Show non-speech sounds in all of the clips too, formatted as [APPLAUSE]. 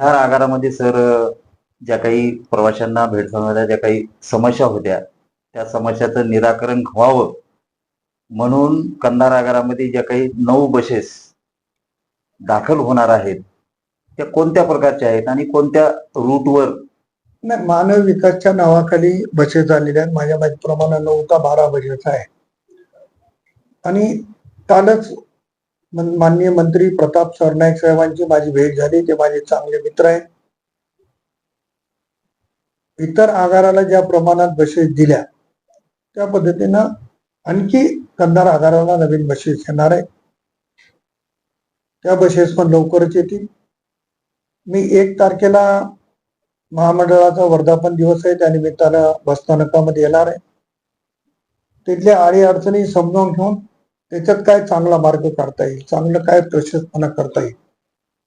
ह्या आगारामध्ये सर ज्या काही प्रवाशांना भेडसावणाऱ्या ज्या काही समस्या होत्या त्या समस्याचं निराकरण व्हावं. म्हणून कंधार आगारामध्ये ज्या काही नऊ बसेस दाखल होणार आहेत त्या कोणत्या प्रकारच्या आहेत आणि कोणत्या रूटवर? नाही मानव विकासच्या नावाखाली बसेस झालेल्या आहेत. माझ्या माहितीप्रमाणे नऊ का बारा बसेस आहे आणि कालच माननीय मंत्री प्रताप सरनाईक साहेबांची माझी भेट झाली. ते माझे चांगले मित्र आहेत. इतर आगाराला ज्या प्रमाणात बसेस दिल्या त्या पद्धतीनं आणखी कंधार आगाराला नवीन बसेस येणार आहे. त्या बसेस पण लवकरच येतील. मी एक तारखेला महामंडळाचा वर्धापन दिवस आहे. त्या निमित्तानं बसस्थानकामध्ये येणार आहे. तिथल्या अडी अडचणी समजावून घेऊन त्याच्यात काय चांगला मार्ग काढता येईल? चांगलं काय प्रशस्तपणा करता येईल?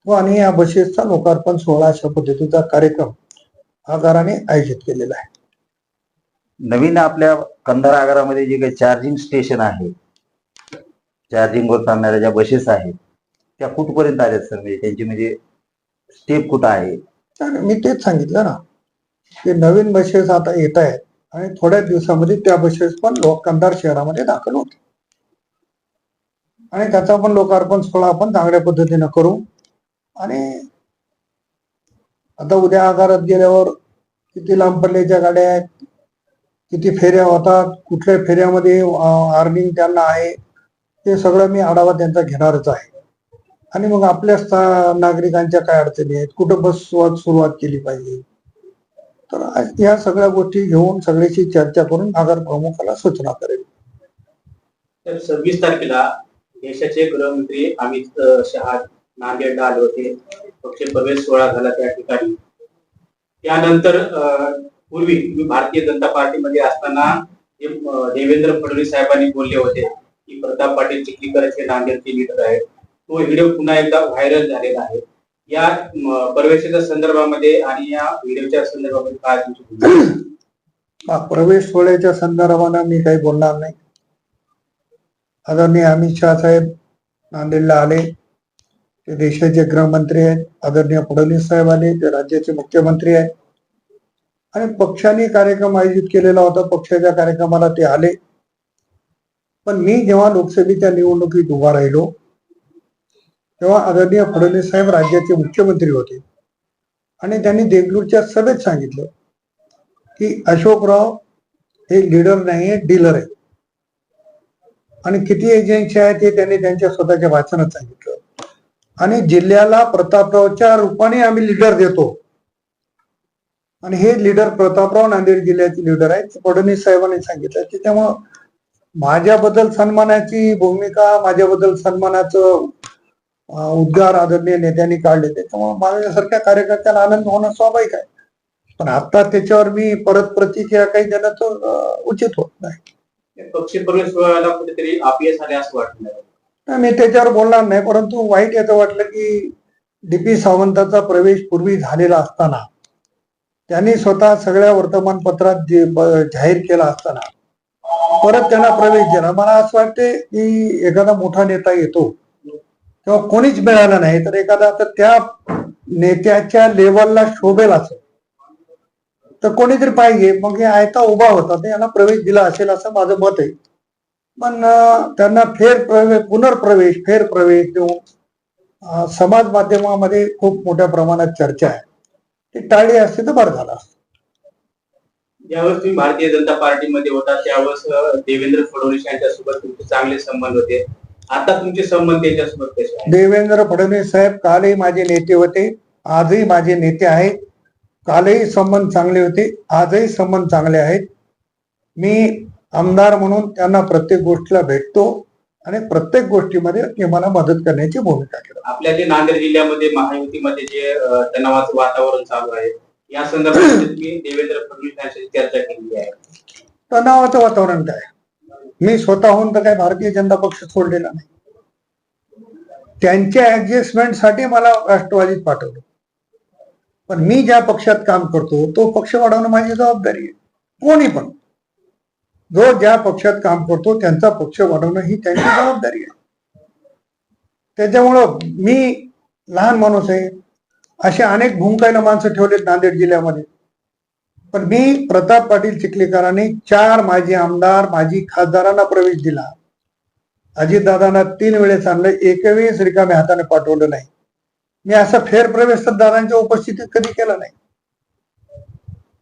व आणि या बसेसचा लोकार्पण सोहळा अशा पद्धतीचा कार्यक्रम आगाराने आयोजित केलेला आहे. नवीन आपल्या कंधार आगारामध्ये जे काही चार्जिंग स्टेशन आहे चार्जिंगवर चालणाऱ्या ज्या बसेस आहेत त्या कुठपर्यंत आल्यात सर? म्हणजे त्यांची म्हणजे स्टेप कुठं आहे? मी तेच सांगितलं ना की नवीन बसेस आता येत आहेत आणि थोड्या दिवसामध्ये त्या बसेस पण लोक कंधार शहरामध्ये दाखल होतील. आणि त्याचा पण लोकार्पण सोहळा आपण चांगल्या पद्धतीनं करू. आणि आता उद्या आगारात गेल्यावर किती लांब पल्ल्याच्या गाड्या आहेत किती फेऱ्या होतात कुठल्या फेऱ्यामध्ये अर्निंग त्यांना आहे ते सगळं मी आढावा त्यांचा घेणारच आहे. आणि मग आपल्या स्था- नागरिकांच्या काय अडचणी आहेत कुठं बस सुरुवात सुरुवात केली पाहिजे. तर या सगळ्या गोष्टी घेऊन सगळ्याशी चर्चा करून आगार प्रमुखाला सूचना करेल सव्वीस तारखेला देशाचे गृहमंत्री अमित शहा नांदेडला आले होते. पक्ष प्रवेश सोहळा झाला त्या ठिकाणी. त्यानंतर पूर्वी मी भारतीय जनता पार्टीमध्ये असताना देवेंद्र फडणवीस साहेबांनी बोलले होते की प्रताप पाटील चिखलीकरचे नांदेडचे लीडर आहेत तो व्हिडिओ पुन्हा एकदा व्हायरल झालेला आहे. या प्रवेशाच्या संदर्भामध्ये आणि या व्हिडिओच्या संदर्भामध्ये काय तुमची प्रवेश सोहळ्याच्या संदर्भाने मी काही बोलणार नाही. आदरणीय अमित शहा साहेब नांदेडला आले. ते देशाचे गृहमंत्री आहेत. आदरणीय फडणवीस साहेब आले ते राज्याचे मुख्यमंत्री आहेत. आणि पक्षाने कार्यक्रम आयोजित केलेला होता. पक्षाच्या कार्यक्रमाला ते आले. पण मी जेव्हा लोकसभेच्या निवडणुकीत उभा राहिलो तेव्हा आदरणीय फडणवीस साहेब राज्याचे मुख्यमंत्री होते. आणि त्यांनी देगलूरच्या सभेत सांगितलं की अशोकराव हे लीडर नाही डीलर आहे आणि किती एजन्सी आहेत ते त्यांनी त्यांच्या स्वतःच्या भाषणात सांगितलं. आणि जिल्ह्याला प्रतापरावच्या रूपाने आम्ही लीडर देतो. आणि हे लीडर प्रतापराव नांदेड जिल्ह्याचे लीडर आहेत. फडणवीस साहेबांनी सांगितलं की त्यामुळं माझ्याबद्दल सन्मानाची भूमिका माझ्याबद्दल सन्मानाचं उद्गार आदरणीय नेत्यांनी काढले त्याच्यामुळे माझ्यासारख्या कार्यकर्त्याला आनंद होणं स्वाभाविक आहे. पण आता त्याच्यावर मी परत प्रतिक्रिया काही देणं तर उचित होत नाही. पक्षी प्रवेश कुठेतरी अपयश आले असं वाटलं मी त्याच्यावर बोलणार नाही परंतु वाईट याचं वाटलं की डीपी सावंताचा प्रवेश पूर्वी झालेला असताना त्यांनी स्वतः सगळ्या वर्तमानपत्रात जाहीर केला असताना परत त्यांना प्रवेश दिला. मला असं वाटते की एखादा मोठा नेता येतो तेव्हा कोणीच मिळालं नाही तर एखादा आता त्या नेत्याच्या लेवलला शोभेल असं. तर कोणीतरी पाहिजे मग हे आयता उभा होता तर याला प्रवेश दिला असेल असं माझं मत आहे. पण त्यांना फेर प्रवेश पुनर्प्रवेश फेर प्रवेश देऊन समाज माध्यमामध्ये खूप मोठ्या प्रमाणात चर्चा आहे. ती टाळली असते तर बरं झालं असतं. ज्यावेळेस तुम्ही भारतीय जनता पार्टीमध्ये होता त्यावेळेस देवेंद्र फडणवीस यांच्यासोबत तुमचे चांगले संबंध होते. आता तुमचे संबंध त्यांच्यासोबत कसे देवेंद्र फडणवीस साहेब कालही माझे नेते होते आजही माझे नेते आहेत. कालही संबंध चांगले होते आजही संबंध चांगले आहेत. मी आमदार म्हणून त्यांना प्रत्येक गोष्टीला भेटतो आणि प्रत्येक गोष्टीमध्ये ते मला मदत करण्याची भूमिका आपल्या जे नांदेड जिल्ह्यामध्ये महायुतीमध्ये जे तणावाचं वातावरण चालू आहे या संदर्भात देवेंद्र फडणवीस यांच्याशी चर्चा केलेली आहे. तणावाचं वातावरण काय? मी स्वतःहून तर काय भारतीय जनता पक्ष सोडलेला नाही. त्यांच्या ऍडजस्टमेंटसाठी मला राष्ट्रवादीत पाठवलं. पण मी ज्या पक्षात काम करतो तो पक्ष वाढवणं माझी जबाबदारी आहे. कोणी पण. जो ज्या पक्षात काम करतो त्यांचा पक्ष वाढवणं ही त्यांची जबाबदारी आहे. त्याच्यामुळं मी लहान माणूस आहे. असे अनेक भूमिकायला माणसं ठेवलेत नांदेड जिल्ह्यामध्ये. पण मी प्रताप पाटील चिखलीकरांनी चार माजी आमदार माजी खासदारांना प्रवेश दिला. अजितदादांना तीन वेळेस आणलं. एकवेळेस रिकाम्या हाताने पाठवलं नाही. मी असा फेर प्रवेश तर दादांच्या उपस्थितीत कधी केला नाही.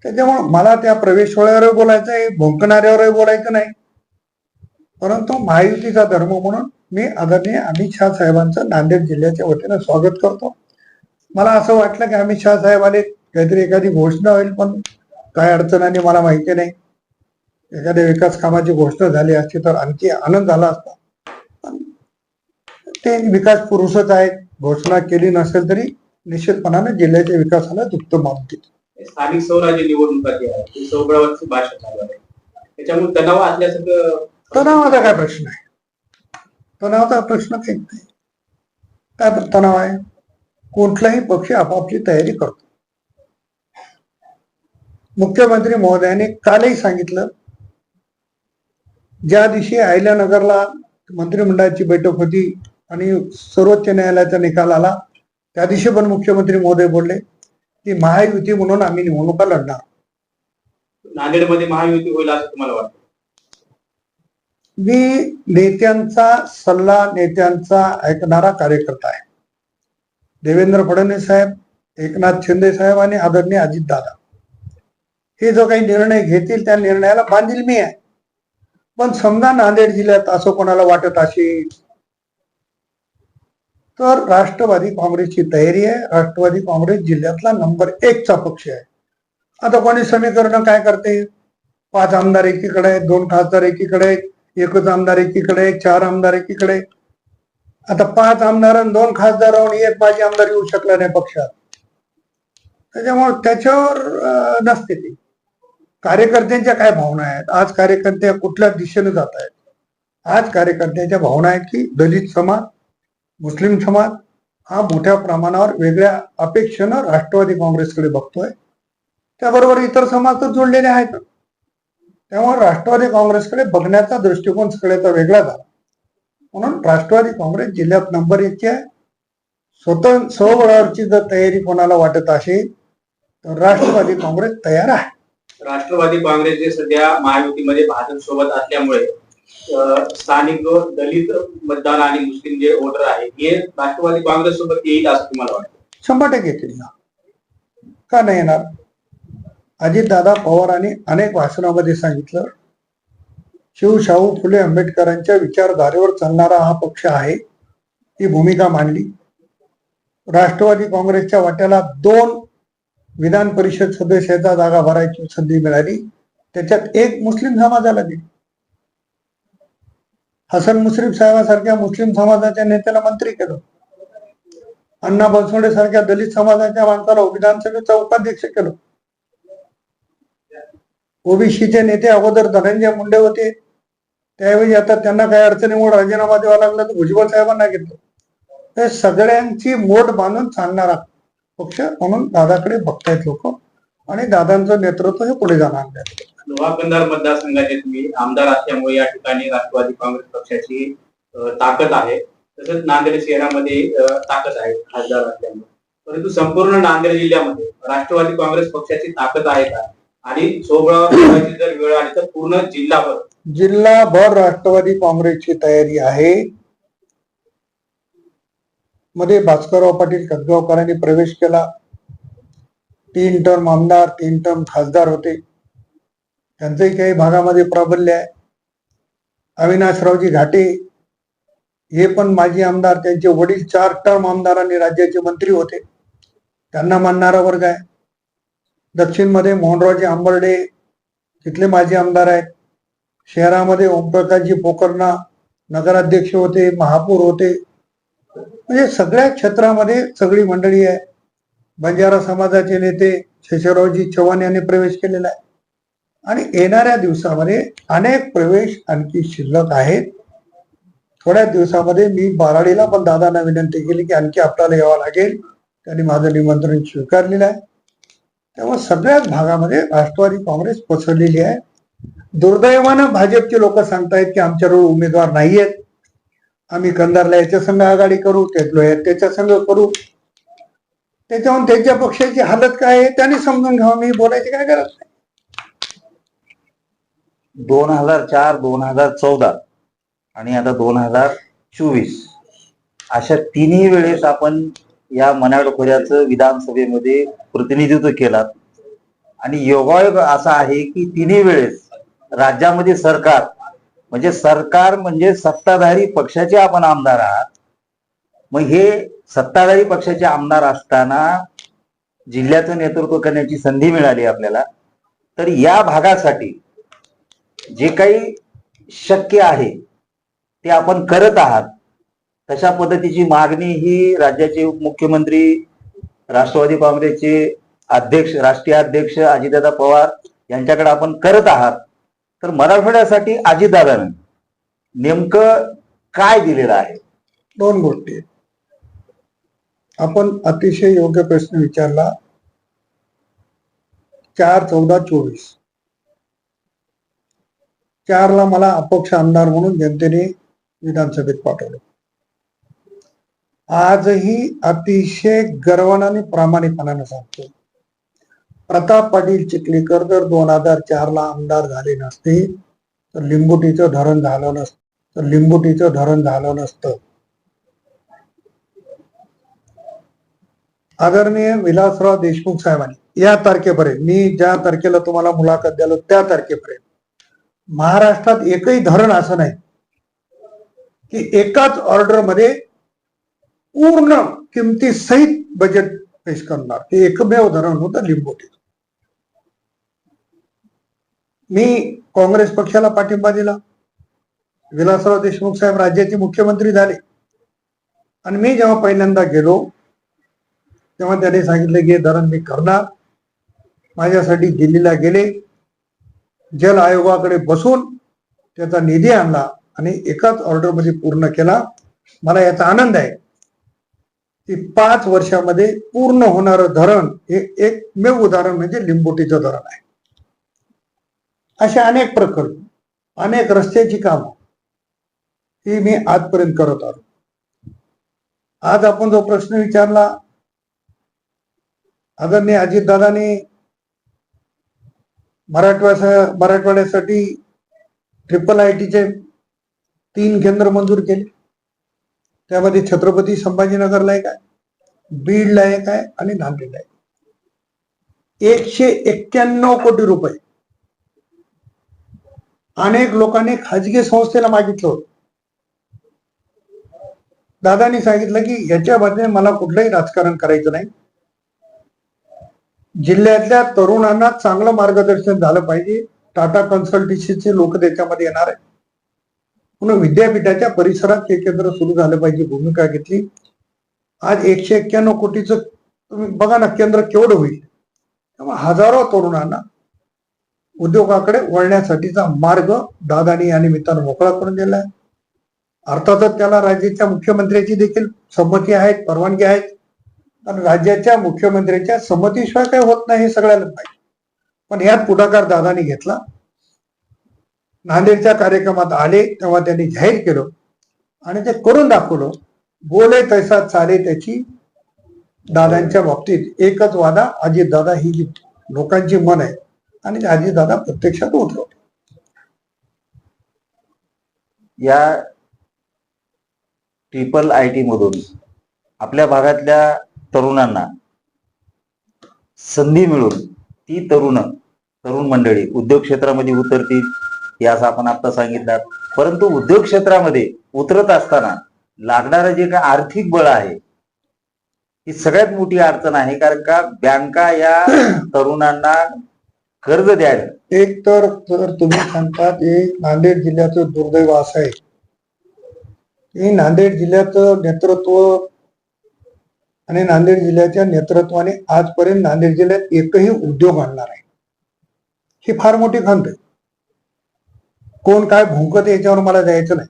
त्याच्यामुळे मला त्या प्रवेश सोहळ्यावर बोलायचं आहे भोंकणाऱ्यावरही बोलायचं नाही. परंतु महायुतीचा धर्म म्हणून मी आदरणीय अमित शहा साहेबांचं नांदेड जिल्ह्याच्या वतीनं स्वागत करतो. मला असं वाटलं की अमित शहा साहेब आले काहीतरी एखादी घोषणा होईल पण काय अडचणांनी मला माहिती नाही. एखाद्या विकास कामाची घोषणा झाली असती तर आणखी आनंद झाला असता. ते विकास पुरुषच आहेत. घोषणा केली नसेल तरी निश्चितपणाने जिल्ह्याच्या विकासाला दुप्त मानतील स्थानिक स्वराज्य निवडणुका जी आहे. ती स्वबळावरची भाषा चालू आहे. त्याच्यामुळे तणाव असल्यासारखं तणावाचा काय प्रश्न आहे? तणावाचा प्रश्न काही नाही. काय तणाव आहे? कुठलाही पक्ष आपापली तयारी करतो. मुख्यमंत्री महोदयाने कालही सांगितलं ज्या दिवशी अहिल्यानगरला मंत्रिमंडळाची बैठक होती आणि सर्वोच्च न्यायालयाचा निकाल आला. त्या दिवशी पण मुख्यमंत्री महोदय बोलले की महायुती म्हणून आम्ही निवडणुका लढणार. नांदेडमध्ये महायुती होईल असं तुम्हाला वाटतं? मी नेत्यांचा सल्ला नेत्यांचा ऐकणारा कार्यकर्ता आहे. देवेंद्र फडणवीस साहेब एकनाथ शिंदे साहेब आणि आदरणीय अजितदादा हे जो काही निर्णय घेतील त्या निर्णयाला बांधील मी आहे. पण समजा नांदेड जिल्ह्यात असं कोणाला वाटत असेल तर राष्ट्रवादी काँग्रेसची तयारी आहे. राष्ट्रवादी काँग्रेस जिल्ह्यातला नंबर एकचा पक्ष आहे. आता कोणी समीकरण काय करते? पाच आमदार एकीकडे आहेत दोन खासदार एकीकडे आहेत एकच आमदार एकीकडे आहे, चार आमदार एकीकडे आता पाच आमदार आणि दोन खासदार एक माझी आमदार येऊ शकला नाही पक्षात. त्याच्यामुळे त्याच्यावर नसते ती. कार्यकर्त्यांच्या काय भावना आहेत? आज कार्यकर्ते कुठल्या दिशेने जात आहेत? आज कार्यकर्त्यांच्या भावना आहेत की दलित समाज मुस्लिम समाज हा मोठ्या प्रमाणावर वेगळ्या अपेक्षेनं राष्ट्रवादी काँग्रेसकडे बघतोय. त्याबरोबर इतर समाज तर जोडलेले आहेत. त्यामुळे राष्ट्रवादी काँग्रेसकडे बघण्याचा दृष्टिकोन सगळ्याचा वेगळा झाला. म्हणून राष्ट्रवादी काँग्रेस जिल्ह्यात नंबर एकची आहे. स्वतः स्वबळावरची जर तयारी कोणाला वाटत असेल तर राष्ट्रवादी काँग्रेस तयार आहे. राष्ट्रवादी काँग्रेस जे सध्या महायुतीमध्ये भाजप सोबत असल्यामुळे स्थानिक दलित मतदार आणि मुस्लिम जे वोटर आहे हे राष्ट्रवादी काँग्रेस सोबत येईल असं तुम्हाला वाटतं? शंभर टक्के येतील ना. का नाही येणार? अजितदादा पवारांनी अनेक भाषणामध्ये सांगितलं शिवशाहू फुले आंबेडकरांच्या विचारधारेवर चालणारा हा पक्ष आहे ही भूमिका मांडली. राष्ट्रवादी काँग्रेसच्या वाट्याला दोन विधान परिषद सदस्याचा जागा भरायची संधी मिळाली. त्याच्यात एक मुस्लिम समाजाला दिली. हसन मुश्रीफ साहेबांसारख्या मुस्लिम समाजाच्या नेत्याला मंत्री केलं. अण्णा बनसोडे सारख्या दलित समाजाच्या माणसाला विधानसभेचा उपाध्यक्ष केलं. ओबीसीचे नेते अगोदर धनंजय मुंडे होते. त्यावेळी आता त्यांना काही अडचणीमुळे राजीनामा द्यावा लागला तर भुजबळ साहेबांना घेतलं. हे सगळ्यांची मोठ बांधून चालणारा पक्ष म्हणून दादाकडे बघतायत लोक आणि दादांचं नेतृत्व हे पुढे जाणार लोहा कंधार मतदारसंघाचे तुम्ही आमदार असल्यामुळे या ठिकाणी राष्ट्रवादी काँग्रेस पक्षाची ताकद आहे. तसंच नांदेड शहरामध्ये ताकद आहे खासदार असल्यामुळे. परंतु संपूर्ण नांदेड जिल्ह्यामध्ये राष्ट्रवादी काँग्रेस पक्षाची ताकद आहे का? आणि सोहळाची जर वेळ आली तर पूर्ण जिल्हाभर. जिल्हाभर राष्ट्रवादी काँग्रेसची तयारी आहे. मध्ये भास्करराव पाटील खतगावकरांनी प्रवेश केला. तीन टर्म आमदार तीन टर्म खासदार होते. त्यांचंही काही भागामध्ये प्राबल्य आहे. अविनाशरावजी घाटे हे पण माजी आमदार त्यांचे वडील चार टर्म आमदारांनी राज्याचे मंत्री होते. त्यांना मानणारा वर्ग आहे. दक्षिणमध्ये मोहनरावजी आंबर्डे तिथले माजी आमदार आहेत. शहरामध्ये ओमप्रकाशजी पोकरणा नगराध्यक्ष होते महापौर होते. म्हणजे सगळ्या क्षेत्रामध्ये सगळी मंडळी आहे. बंजारा समाजाचे नेते शेषरावजी चव्हाण यांनी प्रवेश केलेला आहे. आणि येणाऱ्या दिवसामध्ये अनेक प्रवेश आणखी शिल्लक आहेत. थोड्या दिवसामध्ये मी बाराडीला पण दादांना विनंती केली की आणखी आपल्याला यावं लागेल. त्यांनी माझं निमंत्रण स्वीकारलेलं आहे. त्यामुळे सगळ्याच भागामध्ये राष्ट्रवादी काँग्रेस पसरलेली आहे. दुर्दैवानं भाजपचे लोक सांगतायत की आमच्याजवळ उमेदवार नाहीयेत. आम्ही कंधारला याच्या संघ आघाडी करू त्यातलो त्याच्या संघ करू. त्याच्याहून त्यांच्या पक्षाची हालत काय आहे त्यांनी समजून घ्यावं. मी बोलायची काय गरज नाही. दोन हजार चार दोन हजार चौदा आणि आता दोन हजार चोवीस. अशा तिन्ही वेळेस आपण या मनाड खोऱ्याचं विधानसभेमध्ये प्रतिनिधित्व केलात आणि योगायोग असा आहे की तिन्ही वेळेस राज्यामध्ये सरकार म्हणजे सरकार म्हणजे सत्ताधारी पक्षाचे आपण आमदार आहात. मग हे सत्ताधारी पक्षाचे आमदार असताना जिल्ह्याचं नेतृत्व करण्याची संधी मिळाली आपल्याला. तर या भागासाठी जे काही शक्य आहे ते आपण करत आहात तशा पद्धतीची मागणी ही राज्याचे उपमुख्यमंत्री राष्ट्रवादी काँग्रेसचे अध्यक्ष राष्ट्रीय अध्यक्ष अजितदादा पवार यांच्याकडे आपण करत आहात तर मराठवाड्यासाठी अजितदादानं नेमकं काय दिलेलं आहे? दोन गोष्टी. आपण अतिशय योग्य प्रश्न विचारला. चार चौदा चोवीस. चारला मला अपक्ष आमदार म्हणून जनतेने विधानसभेत पाठवलं. आजही अतिशय गर्वानाने आणि सांगतो. प्रताप पाटील चिखलीकर जर दोन हजार चारला आमदार झाले नसते तर लिंबोटीचं धरण झालं नसतं तर लिंबोटीचं धरण झालं नसतं. आदरणीय विलासराव देशमुख साहेबांनी या तारखेपर्यंत मी ज्या तारखेला तुम्हाला मुलाखत द्यालो त्या तारखेपर्यंत. महाराष्ट्रात एकही धरण असं नाही की एकाच ऑर्डरमध्ये पूर्ण किमती सहित बजेट पेश करणार. हे एकमेव धरण होतं लिंबोटी. मी काँग्रेस पक्षाला पाठिंबा दिला. विलासराव देशमुख साहेब राज्याचे मुख्यमंत्री झाले. आणि मी जेव्हा पहिल्यांदा गेलो तेव्हा त्याने सांगितलं की हे धरण मी करणार. माझ्यासाठी दिल्लीला गेले. जल आयोगाकडे बसून त्याचा निधी आणला आणि एकाच ऑर्डरमध्ये पूर्ण केला. मला याचा आनंद आहे. की पाच वर्षामध्ये पूर्ण होणारं धरण हे एकमेव उदाहरण म्हणजे लिंबोटीचं धरण आहे. असे अनेक प्रकल्प अनेक रस्त्याची कामं ही मी आजपर्यंत करत आलो. आज आपण जो प्रश्न विचारला आदरणीय अजितदादांनी मराठवाड्या मराठवाड्यासाठी ट्रिपल आय टीचे तीन केंद्र मंजूर केले. त्यामध्ये छत्रपती संभाजीनगरला एक आहे बीडला एक आहे आणि नांदेडला एक एकशे एक्क्याण्णव कोटी रुपये. अनेक लोकांनी खाजगी संस्थेला मागितलं होतं. दादानी सांगितलं की याच्या याच्यामध्ये मला कुठलंही राजकारण करायचं नाही. जिल्ह्यातल्या तरुणांना चांगलं मार्गदर्शन झालं पाहिजे. टाटा कन्सल्टन्सीचे लोक त्याच्यामध्ये येणार आहे पुन्हा विद्यापीठाच्या परिसरात हे केंद्र सुरू झालं पाहिजे भूमिका घेतली. आज एकशे एक्क्याण्णव कोटीचं तुम्ही बघा ना केंद्र केवढं होईल. त्यामुळे हजारो तरुणांना उद्योगाकडे वळण्यासाठीचा मार्ग दादानी या निमित्तानं मोकळा करून दिला आहे अर्थातच त्याला राज्याच्या मुख्यमंत्र्याची देखील संमती आहेत परवानगी आहेत. आणि राज्याच्या मुख्यमंत्र्यांच्या संमतीशिवाय काही होत नाही हे सगळ्याला माहिती. पण यात पुढाकार दादानी घेतला. नांदेडच्या कार्यक्रमात आले तेव्हा त्यांनी जाहीर केलं. आणि ते करून दाखवलं. बोले तैसा चाले त्याची. दादांच्या बाबतीत एकच वादा अजितदादा ही जी लोकांची मन आहे. आणि अजितदादा प्रत्यक्षात उतरवले या ट्रिपल आय टी मधून आपल्या भागातल्या तरुणांना संधी मिळून ती तरुण तरुण मंडळी उद्योग क्षेत्रामध्ये उतरतील हे असं आपण आता सांगितलं परंतु उद्योग क्षेत्रामध्ये उतरत असताना लागणारं जे काय आर्थिक बळ आहे ही सगळ्यात मोठी अडचण आहे. कारण का? बँका या [CLEARS THROAT] तरुणांना कर्ज द्यायला. एक तर तुम्ही सांगतात हे नांदेड जिल्ह्याचं दुर्दैव असं आहे. की नांदेड जिल्ह्याचं नेतृत्व आणि नांदेड जिल्ह्याच्या नेतृत्वाने आजपर्यंत नांदेड जिल्ह्यात एकही उद्योग आणणार आहे ही फार मोठी खंत आहे. कोण काय भुंकत याच्यावर मला जायचं नाही.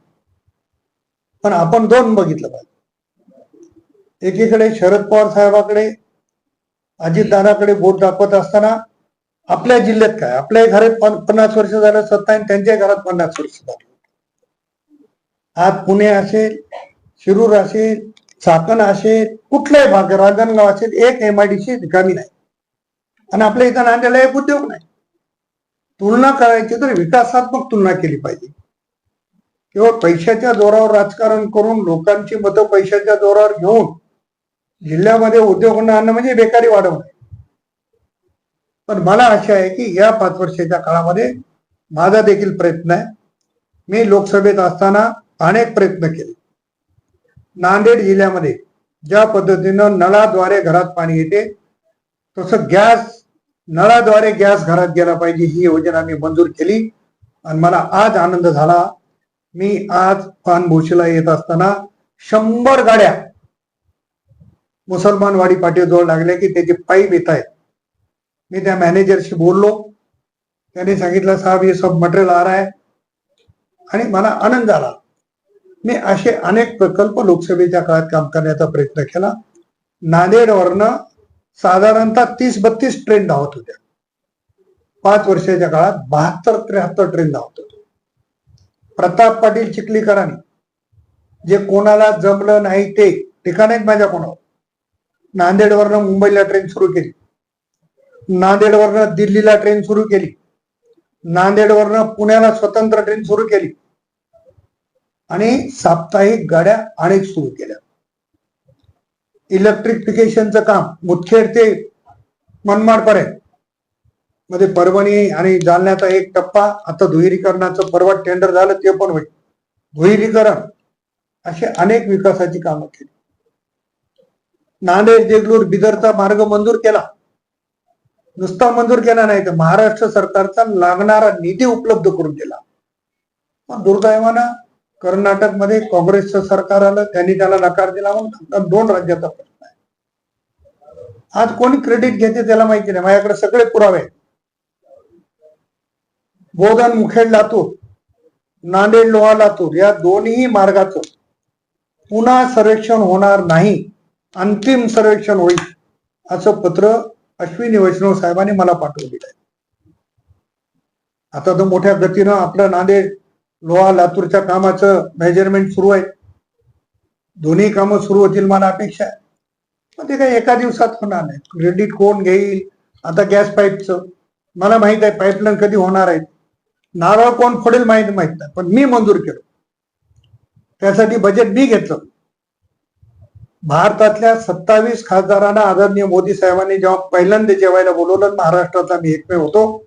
पण आपण दोन बघितलं पाहिजे. एकीकडे शरद पवार साहेबाकडे अजितदादाकडे बोट दाखवत असताना आपल्या जिल्ह्यात काय? आपल्या घरात पन्नास वर्ष झालं सत्ता आणि त्यांच्या घरात पन्नास वर्ष झालं. आज पुणे असेल शिरूर असेल चाकण असे कुठल्याही भाग रांजणगाव असेल एक एमआयडीसी रिकामी नाही. आणि आपल्या इथं नांदेडला एक उद्योग नाही. तुलना करायची तर विकासात्मक तुलना केली पाहिजे. केवळ पैशाच्या जोरावर राजकारण करून लोकांची मतं पैशाच्या जोरावर घेऊन जिल्ह्यामध्ये उद्योग आणणं म्हणजे बेकारी वाढवणे पण मला आशा आहे की या पाच वर्षाच्या काळामध्ये माझा देखील प्रयत्न आहे. मी लोकसभेत असताना अनेक प्रयत्न केले. नांदेड जिल्ह्यामध्ये ज्या पद्धतीनं नळाद्वारे घरात पाणी येते तसं गॅस नळाद्वारे गॅस घरात गेला पाहिजे ही योजना मी मंजूर केली. आणि मला आज आनंद झाला. मी आज पानभूशीला येत असताना शंभर गाड्या मुसलमानवाडी पाटीजवळ लागल्या की त्याचे पाईप येत आहेत. मी त्या मॅनेजरशी बोललो. त्याने सांगितलं साहेब हे सब मटेरियल आ रहा है आणि मला आनंद झाला मी असे अनेक प्रकल्प लोकसभेच्या काळात काम करण्याचा प्रयत्न केला. नांदेडवरनं साधारणतः तीस बत्तीस ट्रेन धावत होत्या. पाच वर्षाच्या काळात बहात्तर त्र्याहत्तर ट्रेन धावत होत्या प्रताप पाटील चिखलीकरांनी जे कोणाला जमलं नाही ते ठिकाण आहेत माझ्या कोणावर. नांदेडवरनं मुंबईला ट्रेन सुरू केली. नांदेडवरनं दिल्लीला ट्रेन सुरू केली. नांदेडवरनं पुण्याला स्वतंत्र ट्रेन सुरू केली. आणि साप्ताहिक गाड्या अनेक सुरू केल्या. इलेक्ट्रिफिकेशनचं काम मुदखेड ते मनमाडपर्यंत. मध्ये परभणी आणि जालन्याचा एक टप्पा आता दुहेरीकरणाचं परवा टेंडर झालं ते पण होईल. दुहेरीकरण असे अनेक विकासाची कामं केली. नांदेड देगलूर बिदरचा मार्ग मंजूर केला. नुसता मंजूर केला नाही तर महाराष्ट्र सरकारचा लागणारा निधी उपलब्ध करून दिला. पण दुर्दैवानं कर्नाटकमध्ये काँग्रेसचं सरकार आलं त्यांनी त्याला नकार दिला म्हणून दोन राज्याचा प्रश्न आहे. आज कोणी क्रेडिट घेते त्याला माहिती नाही. माझ्याकडे सगळे पुरावे बोधन मुखेड लातूर नांदेड लोहा लातूर या दोन्ही मार्गाचं पुन्हा सर्वेक्षण होणार नाही. अंतिम सर्वेक्षण होईल असं पत्र अश्विनी वैष्णव साहेबांनी मला पाठवलेलं आहे आता तर मोठ्या गतीनं आपलं नांदेड लोहा लातूरच्या कामाचं मेजरमेंट सुरू आहे. दोन्ही कामं सुरू होतील मला अपेक्षा आहे. पण ते काही एका दिवसात होणार नाही. क्रेडिट कोण घेईल? आता गॅस पाईपचं मला माहीत आहे पाईपलाईन कधी होणार आहे? नारळ कोण फोडेल माहीत माहीत नाही. पण मी मंजूर केलं. त्यासाठी बजेट मी घेतलं. भारतातल्या सत्तावीस खासदारांना आदरणीय मोदी साहेबांनी जेव्हा पहिल्यांदा जेवायला बोलवलं महाराष्ट्राचा मी एकमेव होतो.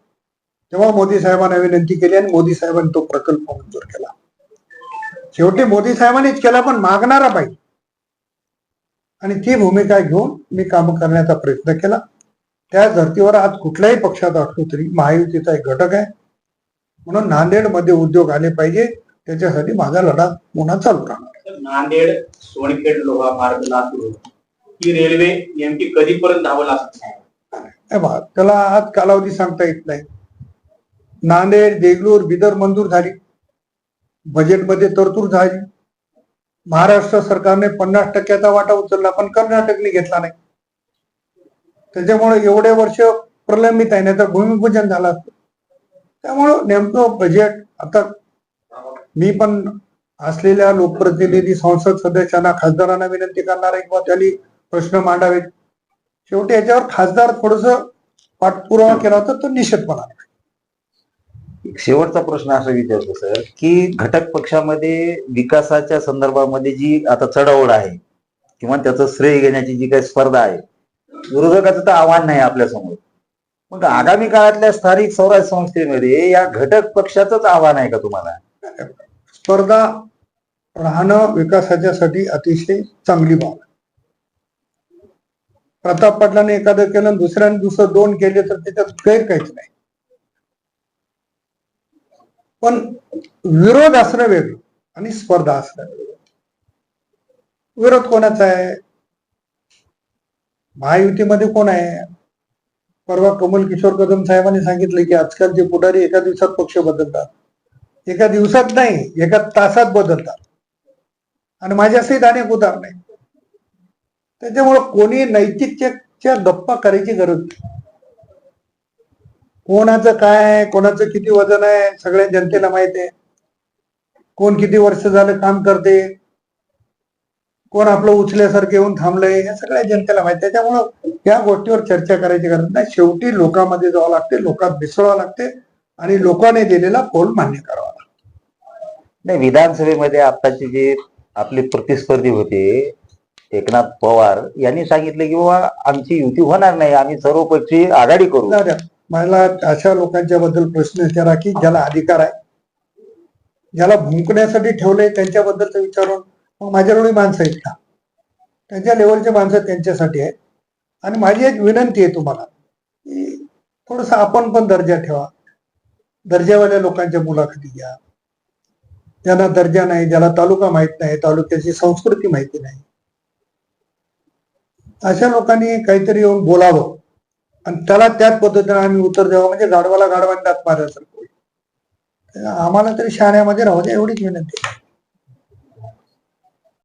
तेव्हा मोदी साहेबांना विनंती केली आणि मोदी साहेबांनी तो प्रकल्प मंजूर केला. शेवटी मोदी साहेबांनीच केला पण मागणारा पाहिजे आणि ती भूमिका घेऊन मी काम करण्याचा प्रयत्न केला. त्या धर्तीवर आज कुठल्याही पक्षात असलो तरी महायुतीचा एक घटक आहे. म्हणून नांदेडमध्ये उद्योग आले पाहिजे. त्याच्यासाठी माझा लढा पुन्हा चालू राहणार. नांदेड सोनखेड लोहा मार्ग लातूर ही रेल्वे नेमकी कधीपर्यंत धावल त्याला आज कालावधी सांगता येत नाही. नांदेड देगलूर बिदर मंजूर झाली. बजेटमध्ये तरतूद झाली. महाराष्ट्र सरकारने पन्नास टक्क्याचा वाटा उचलला पण कर्नाटकने घेतला नाही. त्याच्यामुळे एवढे वर्ष प्रलंबित आहे नाही तर भूमिपूजन झालं असतं. त्यामुळं नेमकं बजेट आता मी पण असलेल्या लोकप्रतिनिधी संसद सदस्यांना खासदारांना विनंती करणार आहे किंवा त्यांनी प्रश्न मांडावेत. शेवटी याच्यावर खासदार थोडस पाठपुरावा केला होता तो निषेधपणा शेवटचा प्रश्न असा विचारतो सर की घटक पक्षामध्ये विकासाच्या संदर्भामध्ये जी आता चढाओढ आहे किंवा त्याचं श्रेय घेण्याची जी काही स्पर्धा आहे विरोधकाचं तर आव्हान नाही आपल्यासमोर मग आगामी काळातल्या स्थानिक स्वराज्य संस्थेमध्ये या घटक पक्षाचंच आव्हान आहे का तुम्हाला? स्पर्धा राहणं विकासाच्यासाठी अतिशय चांगली बाब आहे. प्रताप पाटलाने एखादं केलं दुसऱ्याने दुसरं दोन केले तर त्याच्यात गैर काहीच नाही. पण विरोध असणं वेगळं आणि स्पर्धा असणं वेगळं. विरोध कोणाचा आहे? महायुतीमध्ये कोण आहे? परवा कमल किशोर कदम साहेबांनी सांगितलं की आजकालचे पुढारी एका दिवसात पक्ष बदलतात. एका दिवसात नाही एका तासात बदलतात. आणि माझ्यासहित अनेक उदाहरण नाही त्याच्यामुळं कोणी नैतिकतेच्या गप्पा करायची गरज नाही. कोणाचं काय आहे कोणाचं किती वजन आहे सगळ्या जनतेला माहीत आहे कोण किती वर्ष झालं काम करते कोण आपलं उचल्यासारखं येऊन थांबलंय हे सगळ्या जनतेला माहिती त्याच्यामुळं या गोष्टीवर चर्चा करायची गरज नाही शेवटी लोकांमध्ये जावं लागते लोकात मिसळावं लागते आणि लोकांनी दिलेला कौल मान्य करावा लागतो. नाही विधानसभेमध्ये आताचे जे आपले प्रतिस्पर्धी होते एकनाथ पवार यांनी सांगितले की बाबा आमची युती होणार नाही आम्ही सर्व पक्षी आघाडी करू. मला अशा लोकांच्या बद्दल प्रश्न विचारा की ज्याला अधिकार आहे. ज्याला भुंकण्यासाठी ठेवलंय त्यांच्याबद्दल विचारून मग माझ्याकडे माणसं आहेत का? त्यांच्या लेवलचे माणसं त्यांच्यासाठी आहेत. आणि माझी एक विनंती आहे तुम्हाला की थोडस आपण पण दर्जा ठेवा. दर्जावाल्या लोकांच्या मुलाखती घ्या. ज्यांना दर्जा नाही ज्याला तालुका माहीत नाही तालुक्याची संस्कृती माहिती नाही. अशा लोकांनी काहीतरी येऊन बोलावं. आणि त्याला त्याच पद्धतीने आम्ही उत्तर द्यावं म्हणजे गाडवाला गाडवांनी दात मारायचं आम्हाला तरी शाळेमध्ये म्हणजे राहू द्या एवढीच विनंती आहे.